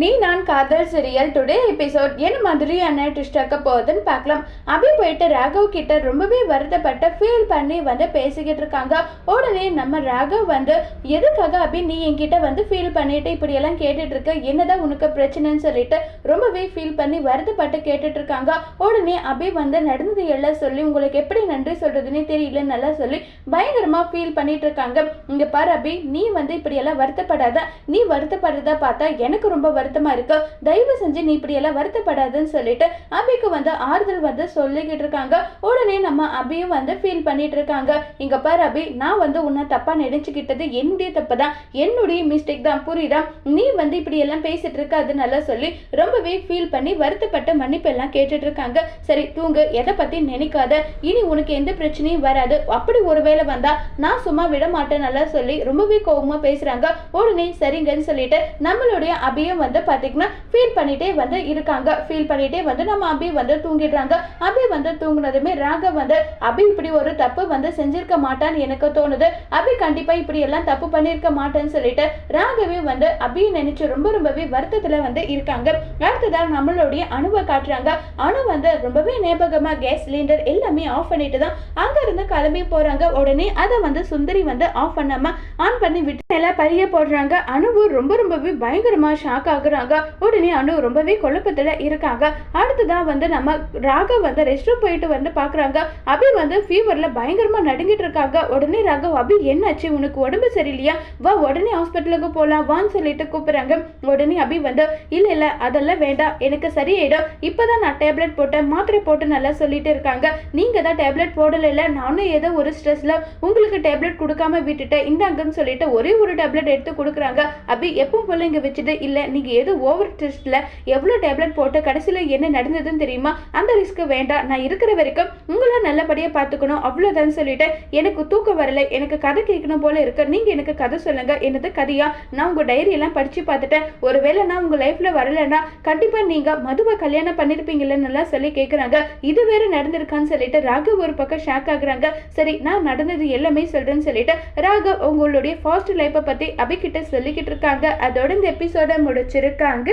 நீ நான் காதல் சீரியல் டுடே எபிசோட் என்ன மாதிரியான ட்விஸ்ட் ஆக்க போகுதுன்னு பார்க்கலாம். அபி போயிட்டு ராகவ் கிட்ட ரொம்பவே வருத்தப்பட்டு ஃபீல் பண்ணி வந்து பேசிக்கிட்டு இருக்காங்க. உடனே நம்ம ராகவ் வந்து எதுக்காக அபி நீ என்கிட்ட வந்து ஃபீல் பண்ணிட்டு இப்படியெல்லாம் கேட்டுட்டு இருக்க? என்னதான் உனக்கு பிரச்சனைன்னு சொல்லிட்டு ரொம்பவே ஃபீல் பண்ணி வருத்தப்பட்டு கேட்டுட்டு இருக்காங்க. உடனே அபி வந்து நடந்தது எல்லாம் சொல்லி உங்களுக்கு எப்படி நன்றி சொல்றதுன்னு தெரியல நல்லா சொல்லி பயங்கரமா ஃபீல் பண்ணிட்டு இருக்காங்க. இங்க பாரு அபி நீ வந்து இப்படியெல்லாம் வருத்தப்படாத. நீ வருத்தப்படுறத பார்த்தா எனக்கு ரொம்ப வருத்தமா இருக்கு. தயவு செஞ்சு நீ இப்படி எல்லாம் வருத்தப்படாதுன்னு சொல்லிட்டு அபிக்கு வந்து ஆறுதல் வந்து சொல்லிக்கிட்டு இருக்காங்க. உடனே நம்ம அபியும் வந்து ஃபீல் பண்ணிட்டு இருக்காங்க. இங்க பாரு அபி நான் வந்து உன்னை தப்பா நினைச்சுக்கிட்டது என்னுடைய தப்பு தான் என்னுடைய மிஸ்டேக் தான். புரியுதா? நீ வந்து இப்படி எல்லாம் பேசிட்டு இருக்க அது நல்லா சொல்லி ரொம்பவே ஃபீல் பண்ணி வருத்தப்பட்ட மன்னிப்பு எல்லாம் கேட்டுட்டு இருக்காங்க. சரி தூங்கு. எதை பத்தி நினைக்காத. இனி உனக்கு எந்த பிரச்சனையும் வராது. அப்படி ஒருவேளை வந்தா நான் சும்மா விட மாட்டேன் நல்லா சொல்லி ரொம்பவே கோபமா பேசுறாங்க. உடனே சரிங்கன்னு சொல்லிட்டு நம்மளுடைய அபியும் வந்து பாத்தீங்கன்னா ஃபீல் பண்ணிட்டே வந்து இருக்காங்க. ஃபீல் பண்ணிட்டே வந்து நம்ம அபி வந்து தூங்கிடுறாங்க. அபி வந்து தூங்கினதுமே ராகவ் வந்து அபி இப்படி ஒரு தப்பு வந்து செஞ்சிருக்க மாட்டான்னு எனக்கு தோணுது. அபி கண்டிப்பா இப்படி எல்லாம் தப்பு பண்ணியிருக்க மாட்டேன்னு சொல்லிட்டு ராகவே வந்து அபியை நினைச்சு ரொம்ப ரொம்பவே வருத்தத்துல வந்து இருக்காங்க. அடுத்ததாக நம்மளுடைய அணுவை காட்டுறாங்க. அணு வந்து ரொம்பவே ஞாபகமா கேஸ் சிலிண்டர் எல்லாமே ஆஃப் பண்ணிட்டு தான் அங்க இருந்து கிளம்பி போறாங்க. உடனே அதை வந்து சுந்தரி வந்து ஆஃப் பண்ணாம ஆன் பண்ணி விட்டு எல்லாம் பரிய போடுறாங்க. அணுவு ரொம்ப ரொம்பவே பயங்கரமா ஷாக் ஆகுறாங்க. உடனே அனு ரொம்பவே குழப்பத்தில் இருக்காங்க. அடுத்ததான் வந்து நம்ம ராகவ் வந்து ரெஸ்ட் ரூம் போயிட்டு வந்து பார்க்குறாங்க அபி வந்து ஃபீவரில் பயங்கரமாக நடுங்கிட்டு இருக்காங்க. உடனே ராகவ் அபி என்னாச்சு? உனக்கு உடம்பு சரியில்லையா? வா உடனே ஹாஸ்பிட்டலுக்கு போகலாம் வான்னு சொல்லிட்டு கூப்பிட்றாங்க. உடனே அபி வந்து இல்லை இல்லை அதெல்லாம் வேண்டாம். எனக்கு சரியாயிடும். இப்பதான் நான் டேப்லெட் போட்டேன். மாத்திரை போட்டு நல்லா சொல்லிட்டு இருக்காங்க. நீங்கள் தான் டேப்லெட் போடலைல்ல? நானும் ஏதோ ஒரு ஸ்ட்ரெஸ்ல உங்களுக்கு டேப்லெட் கொடுக்காம விட்டுட்டேன். இந்தாங்கன்னு சொல்லிட்டு ஒரே ஒரு டேப்லெட் எடுத்து கொடுக்குறாங்க. அபி எப்பவும் போல இங்கே வச்சுட்டு இல்லை நீங்கள் ஏதோ ஓவர் டெஸ்ட்டில் எவ்வளோ டேப்லெட் போட்டு கடைசியில என்ன நடந்ததுன்னு தெரியுமா? அந்த ரிஸ்க் வேண்டாம். நான் இருக்கிற வரைக்கும் உங்களை நல்லபடியா பாத்துக்கணும் அவ்வளவுதான் சொல்லிட்டு எனக்கு தூக்கம் வரல. எனக்கு கதை கேட்கணும் போல இருக்கு. நீங்க எனக்கு கதை சொல்லுங்க. என்னது கதையா? நான் உங்க டைரி எல்லாம் படிச்சு பார்த்துட்டேன். ஒருவேளை நான் உங்க லைஃப்ல வரலன்னா கண்டிப்பா நீங்க மதுவை கல்யாணம் பண்ணிருப்பீங்கன்னு எல்லாம் சொல்லி கேட்குறாங்க இது வேற நடந்திருக்கான்னு சொல்லிட்டு ராகவ் ஒரு பக்கம் ஷாக் ஆகுறாங்க. சரி நான் நடந்தது எல்லாமே சொல்றேன்னு சொல்லிட்டு ராகவ் உங்களுடைய ஃபாஸ்ட் லைஃப்பை பத்தி அபிகிட்ட சொல்லிக்கிட்டு இருக்காங்க. அதோட இந்த எபிசோட முடிச்சிருக்காங்க